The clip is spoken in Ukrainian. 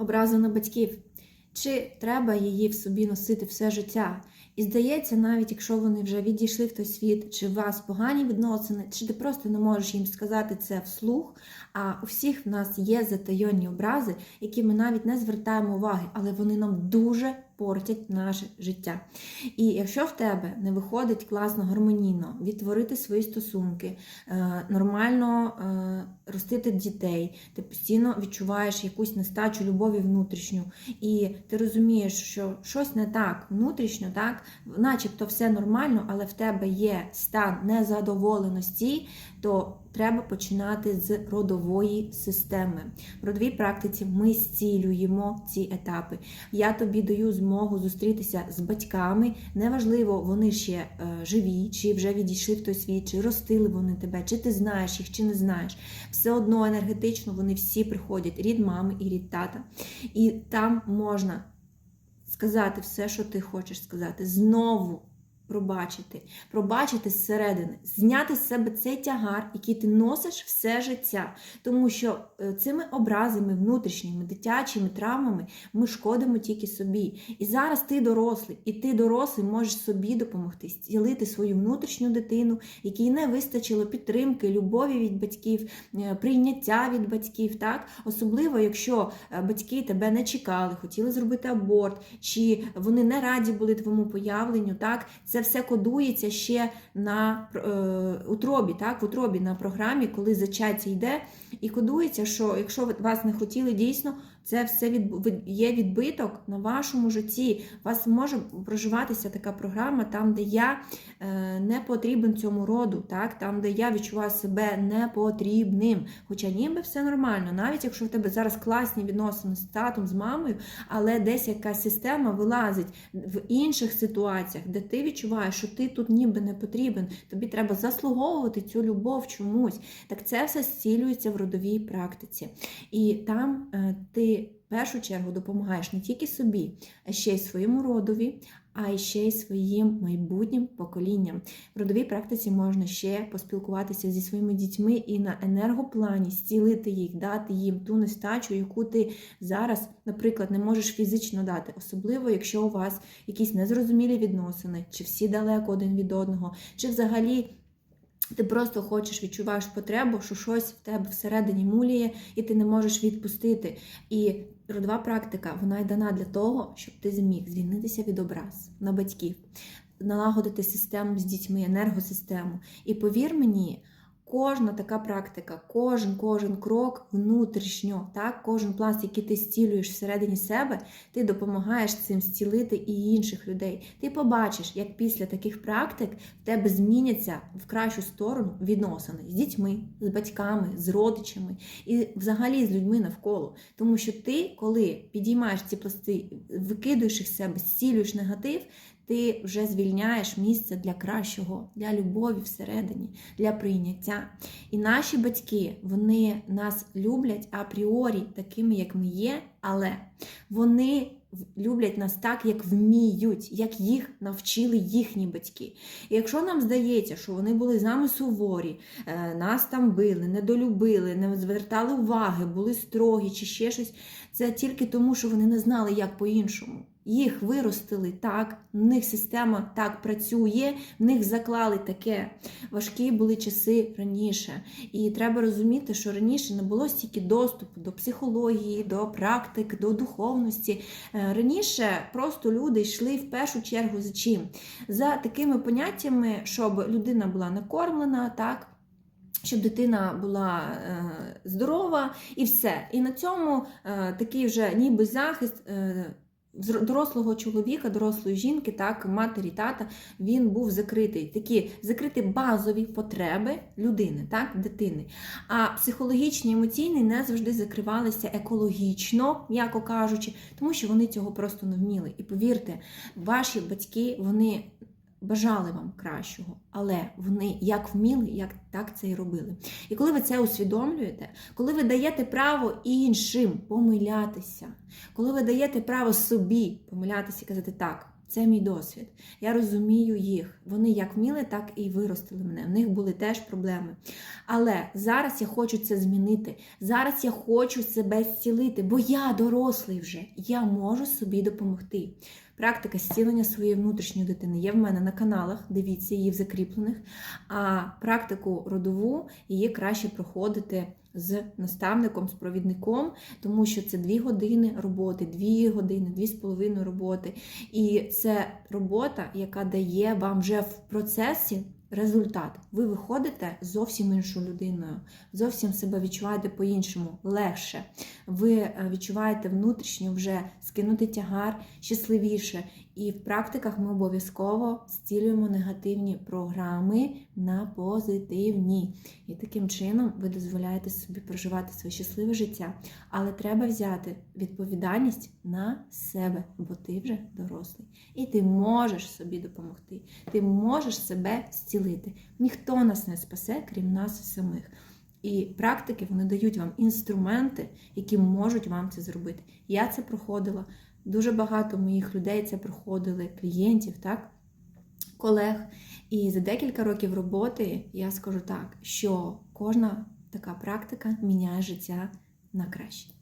образу на батьків. Чи треба її в собі носити все життя? І здається, навіть якщо вони вже відійшли в той світ, чи у вас погані відносини, чи ти просто не можеш їм сказати це вслух. А у всіх в нас є затайонні образи, які ми навіть не звертаємо уваги, але вони нам дуже портять наше життя. І якщо в тебе не виходить класно, гармонійно відтворити свої стосунки, е, нормально е, ростити дітей, ти постійно відчуваєш якусь нестачу любові внутрішню, і ти розумієш, що щось не так внутрішньо, так, начебто все нормально, але в тебе є стан незадоволеності, то треба починати з родової системи. В родовій практиці ми зцілюємо ці етапи. Я тобі даю змогу зустрітися з батьками. Неважливо, вони ще е, живі, чи вже відійшли в той світ, чи ростили вони тебе, чи ти знаєш їх, чи не знаєш. Все одно енергетично вони всі приходять: рід мами і рід тата. І там можна сказати все, що ти хочеш сказати. Знову пробачити, пробачити зсередини, зняти з себе цей тягар, який ти носиш все життя. Тому що е, цими образами внутрішніми, дитячими травмами ми шкодимо тільки собі. І зараз ти дорослий, і ти дорослий можеш собі допомогти зцілити свою внутрішню дитину, якій не вистачило підтримки, любові від батьків, е, прийняття від батьків. Так? Особливо, якщо е, батьки тебе не чекали, хотіли зробити аборт, чи вони не раді були твоєму появленню. Так? Це все кодується ще на е, утробі, так? в утробі на програмі, коли зачаття йде, і кодується, що якщо вас не хотіли дійсно, це все від, є відбиток на вашому житті. У вас може проживатися така програма, там, де я е, не потрібен цьому роду, так? там, де я відчуваю себе непотрібним. Хоча ніби все нормально, навіть якщо в тебе зараз класні відносини з татом, з мамою, але десь якась система вилазить в інших ситуаціях, де ти відчуваєш, що ти тут ніби не потрібен, тобі треба заслуговувати цю любов чомусь. Так це все зцілюється в родовій практиці. І там е, ти в першу чергу допомагаєш не тільки собі, а ще й своєму родові, а ще й своїм майбутнім поколінням. В родовій практиці можна ще поспілкуватися зі своїми дітьми і на енергоплані зцілити їх, дати їм ту нестачу, яку ти зараз, наприклад, не можеш фізично дати, особливо якщо у вас якісь незрозумілі відносини, чи всі далеко один від одного, чи взагалі. Ти просто хочеш, відчуваєш потребу, що щось в тебе всередині муліє, і ти не можеш відпустити. І родова практика вона й дана для того, щоб ти зміг звільнитися від образ на батьків, налагодити систему з дітьми, енергосистему. І повір мені, кожна така практика, кожен кожен крок внутрішньо, так, кожен пласт, який ти зцілюєш всередині себе, ти допомагаєш цим зцілити і інших людей. Ти побачиш, як після таких практик в тебе зміняться в кращу сторону відносини з дітьми, з батьками, з родичами і взагалі з людьми навколо. Тому що ти, коли підіймаєш ці пласти, викидуєш їх себе, зцілюєш негатив. Ти вже звільняєш місце для кращого, для любові всередині, для прийняття. І наші батьки, вони нас люблять апріорі такими, як ми є, але вони люблять нас так, як вміють, як їх навчили їхні батьки. І якщо нам здається, що вони були з нами суворі, е, нас там били, недолюбили, не звертали уваги, були строгі чи ще щось, це тільки тому, що вони не знали, як по-іншому. Їх виростили так, в них система так працює, в них заклали таке. Важкі були часи раніше. І треба розуміти, що раніше не було стільки доступу до психології, до практик, до духовності. Е, Раніше просто люди йшли в першу чергу за чим? За такими поняттями, щоб людина була накормлена, так. Щоб дитина була е, здорова і все. І на цьому е, такий вже ніби захист дорослого чоловіка, дорослої жінки, так, матері, тата, він був закритий. Такі закриті базові потреби людини, так, дитини. А психологічні, емоційні не завжди закривалися екологічно, м'яко кажучи, тому що вони цього просто не вміли. І повірте, ваші батьки, вони бажали вам кращого, але вони як вміли, як так це і робили. І коли ви це усвідомлюєте, коли ви даєте право іншим помилятися, коли ви даєте право собі помилятися і казати так. Це мій досвід. Я розумію їх. Вони як вміли, так і виростили мене. В них були теж проблеми. Але зараз я хочу це змінити. Зараз я хочу себе зцілити, бо я дорослий вже. Я можу собі допомогти. Практика зцілення своєї внутрішньої дитини є в мене на каналах. Дивіться її в закріплених. А практику родову її краще проходити з наставником, з провідником, тому що це дві години роботи, дві години, дві з половиною роботи. І це робота, яка дає вам вже в процесі результат. Ви виходите зовсім іншою людиною, зовсім себе відчуваєте по-іншому, легше. Ви е, відчуваєте внутрішньо вже скинути тягар щасливіше. І в практиках ми обов'язково зцілюємо негативні програми на позитивні. І таким чином ви дозволяєте собі проживати своє щасливе життя. Але треба взяти відповідальність на себе, бо ти вже дорослий. І ти можеш собі допомогти. Ти можеш себе зцілити. Ніхто нас не спасе, крім нас самих. І практики вони дають вам інструменти, які можуть вам це зробити. Я це проходила. Дуже багато моїх людей це проходили, клієнтів, так, колег. І за декілька років роботи я скажу так, що кожна така практика міняє життя на краще.